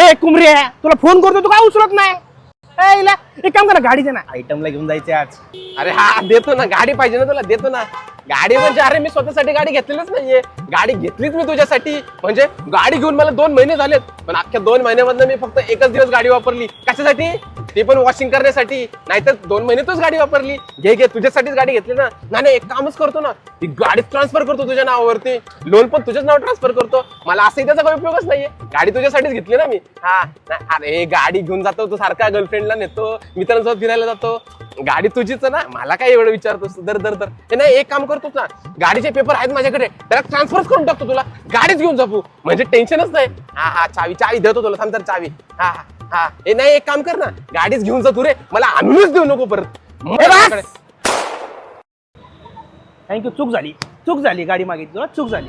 ए कुमरे तुला फोन करतो तू काय उचलत नाही? ए, इला, एक काम करा गाडी दे ना आयटमला घेऊन जायचे आज. अरे हा देतो ना गाडी पाहिजे ना तुला देतो ना. गाडी म्हणजे अरे मी स्वतःसाठी गाडी घेतलेलीच नाहीये. गाडी घेतलीच मी तुझ्यासाठी. म्हणजे गाडी घेऊन मला दोन महिने झालेत. पण अख्ख्या दोन महिन्यामधनं मी फक्त एकच दिवस गाडी वापरली. कशासाठी? ते पण वॉशिंग करण्यासाठी. नाहीतर दोन महिने तूच गाडी वापरली. घे घे तुझ्यासाठीच गाडी घेतली ना. नाही एक कामच करतो ना. ती गाडी ट्रान्सफर करतो तुझ्या नावावरती. लोन पण तुझ्याच नाव ट्रान्सफर करतो. मला असंही त्याचा काही उपयोगच नाहीये. गाडी तुझ्यासाठीच घेतली ना मी. हा अरे गाडी घेऊन जातो तू सारखा गर्लफ्रेंडला नेतो. मित्रांसोबत फिरायला जातो. गाडी तुझीच ना. मला काय एवढं विचारतोस? दर दर दर. हे नाही एक काम कर करतोस ना गाडीचे पेपर आहेत माझ्याकडे. त्याला ट्रान्सफर करून टाकतो तुला. गाडीच घेऊन जाऊ म्हणजे टेन्शनच नाही. हा हा चावी चावी देतो तुला. थांब तर चावी. हा हा हा. हे नाही एक काम कर ना. गाडीच घेऊन जा तू रे. मला आणूनच देऊ नको परत. थँक्यू चूक झाली. चूक झाली. गाडी मागितली. तुला चूक झाली